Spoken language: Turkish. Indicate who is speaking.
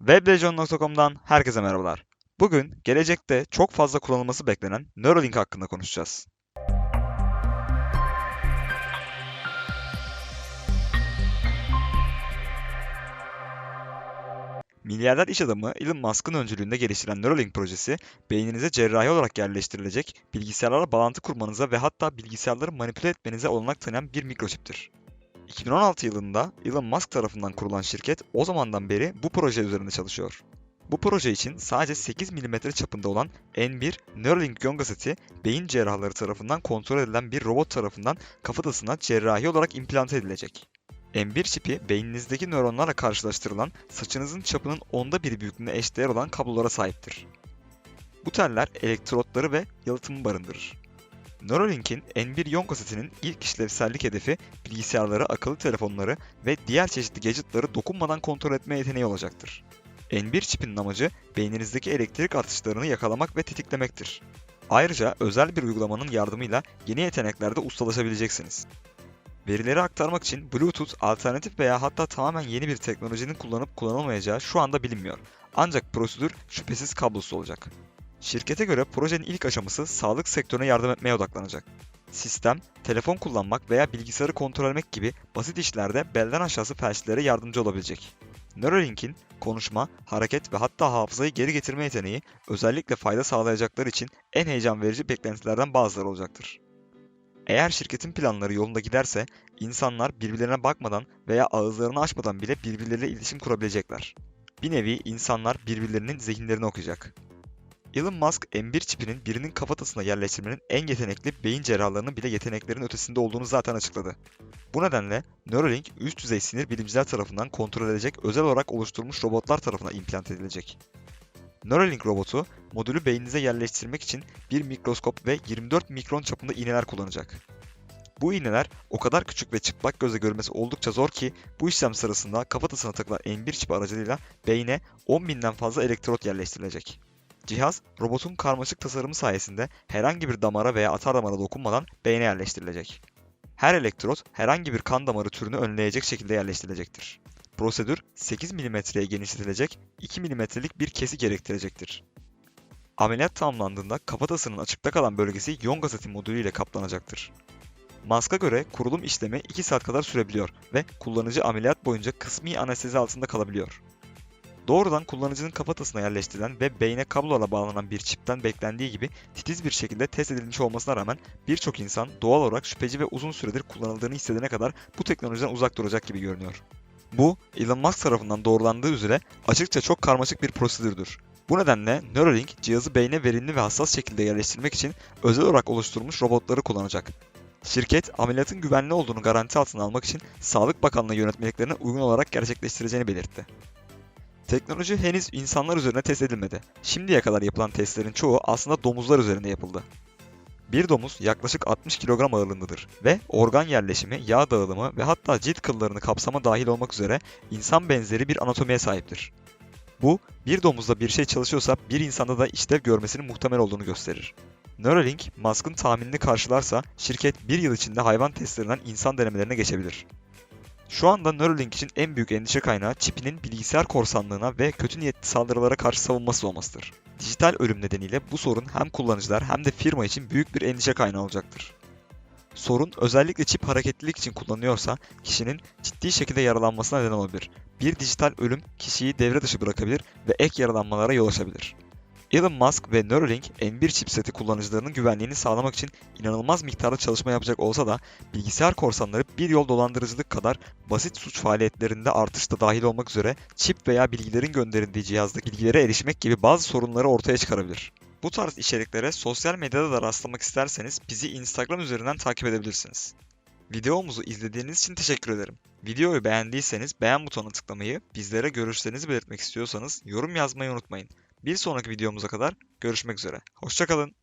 Speaker 1: Weblegion.com'dan herkese merhabalar. Bugün gelecekte çok fazla kullanılması beklenen Neuralink hakkında konuşacağız. Milyarder iş adamı Elon Musk'ın öncülüğünde geliştirilen Neuralink projesi, beyninize cerrahi olarak yerleştirilecek, bilgisayarlarla bağlantı kurmanıza ve hatta bilgisayarları manipüle etmenize olanak tanıyan bir mikroçiptir. 2016 yılında Elon Musk tarafından kurulan şirket o zamandan beri bu proje üzerinde çalışıyor. Bu proje için sadece 8 mm çapında olan N1 Neuralink Yonga seti beyin cerrahları tarafından kontrol edilen bir robot tarafından kafatasına cerrahi olarak implant edilecek. M1 çipi beyninizdeki nöronlarla karşılaştırılan saçınızın çapının onda biri büyüklüğünde eşdeğer olan kablolara sahiptir. Bu teller elektrotları ve yalıtımı barındırır. Neuralink'in N1 Yonka setinin ilk işlevsellik hedefi bilgisayarları, akıllı telefonları ve diğer çeşitli gadgetları dokunmadan kontrol etme yeteneği olacaktır. N1 çipinin amacı beyninizdeki elektrik artışlarını yakalamak ve tetiklemektir. Ayrıca özel bir uygulamanın yardımıyla yeni yeteneklerde ustalaşabileceksiniz. Verileri aktarmak için Bluetooth alternatif veya hatta tamamen yeni bir teknolojinin kullanıp kullanılmayacağı şu anda bilinmiyor. Ancak prosedür şüphesiz kablosuz olacak. Şirkete göre projenin ilk aşaması sağlık sektörüne yardım etmeye odaklanacak. Sistem, telefon kullanmak veya bilgisayarı kontrol etmek gibi basit işlerde belden aşağısı felçlilere yardımcı olabilecek. Neuralink'in konuşma, hareket ve hatta hafızayı geri getirme yeteneği özellikle fayda sağlayacaklar için en heyecan verici beklentilerden bazıları olacaktır. Eğer şirketin planları yolunda giderse insanlar birbirlerine bakmadan veya ağızlarını açmadan bile birbirleriyle iletişim kurabilecekler. Bir nevi insanlar birbirlerinin zihinlerini okuyacak. Elon Musk M1 çipinin birinin kafatasına yerleştirmenin en yetenekli beyin cerrahlarının bile yeteneklerin ötesinde olduğunu zaten açıkladı. Bu nedenle Neuralink üst düzey sinir bilimciler tarafından kontrol edilecek özel olarak oluşturulmuş robotlar tarafından implant edilecek. Neuralink robotu modülü beyninize yerleştirmek için bir mikroskop ve 24 mikron çapında iğneler kullanacak. Bu iğneler o kadar küçük ve çıplak gözle görülmesi oldukça zor ki bu işlem sırasında kafatasına takılan M1 çipi aracılığıyla beyne 10.000'den fazla elektrot yerleştirilecek. Cihaz, robotun karmaşık tasarımı sayesinde herhangi bir damara veya atar damara dokunmadan beyne yerleştirilecek. Her elektrot herhangi bir kan damarı türünü önleyecek şekilde yerleştirilecektir. Prosedür 8 mm'ye genişletilecek 2 mm'lik bir kesi gerektirecektir. Ameliyat tamamlandığında kafatasının açıkta kalan bölgesi Yonga seti modülüyle kaplanacaktır. Musk'a göre kurulum işlemi 2 saat kadar sürebiliyor ve kullanıcı ameliyat boyunca kısmi anestezi altında kalabiliyor. Doğrudan kullanıcının kafatasına yerleştirilen ve beyne kablolarla bağlanan bir çipten beklendiği gibi titiz bir şekilde test edilmiş olmasına rağmen birçok insan doğal olarak şüpheci ve uzun süredir kullanıldığını hissedene kadar bu teknolojiden uzak duracak gibi görünüyor. Bu, Elon Musk tarafından doğrulandığı üzere açıkça çok karmaşık bir prosedürdür. Bu nedenle Neuralink cihazı beyne verimli ve hassas şekilde yerleştirmek için özel olarak oluşturulmuş robotları kullanacak. Şirket, ameliyatın güvenli olduğunu garanti altına almak için Sağlık Bakanlığı yönetmeliklerine uygun olarak gerçekleştireceğini belirtti. Teknoloji henüz insanlar üzerine test edilmedi. Şimdiye kadar yapılan testlerin çoğu aslında domuzlar üzerinde yapıldı. Bir domuz yaklaşık 60 kilogram ağırlığındadır ve organ yerleşimi, yağ dağılımı ve hatta cilt kıllarını kapsama dahil olmak üzere insan benzeri bir anatomiye sahiptir. Bu, bir domuzda bir şey çalışıyorsa bir insanda da işlev görmesinin muhtemel olduğunu gösterir. Neuralink, Musk'ın tahminini karşılarsa şirket bir yıl içinde hayvan testlerinden insan denemelerine geçebilir. Şu anda Neuralink için en büyük endişe kaynağı çipinin bilgisayar korsanlığına ve kötü niyetli saldırılara karşı savunması olmasıdır. Dijital ölüm nedeniyle bu sorun hem kullanıcılar hem de firma için büyük bir endişe kaynağı olacaktır. Sorun özellikle çip hareketlilik için kullanılıyorsa kişinin ciddi şekilde yaralanmasına neden olabilir. Bir dijital ölüm kişiyi devre dışı bırakabilir ve ek yaralanmalara yol açabilir. Elon Musk ve Neuralink N1 chipseti kullanıcılarının güvenliğini sağlamak için inanılmaz miktarda çalışma yapacak olsa da bilgisayar korsanları bir yol dolandırıcılık kadar basit suç faaliyetlerinde artış da dahil olmak üzere çip veya bilgilerin gönderildiği cihazdaki bilgilere erişmek gibi bazı sorunları ortaya çıkarabilir. Bu tarz içeriklere sosyal medyada da rastlamak isterseniz bizi Instagram üzerinden takip edebilirsiniz. Videomuzu izlediğiniz için teşekkür ederim. Videoyu beğendiyseniz beğen butonuna tıklamayı, bizlere görüşlerinizi belirtmek istiyorsanız yorum yazmayı unutmayın. Bir sonraki videomuza kadar görüşmek üzere. Hoşçakalın.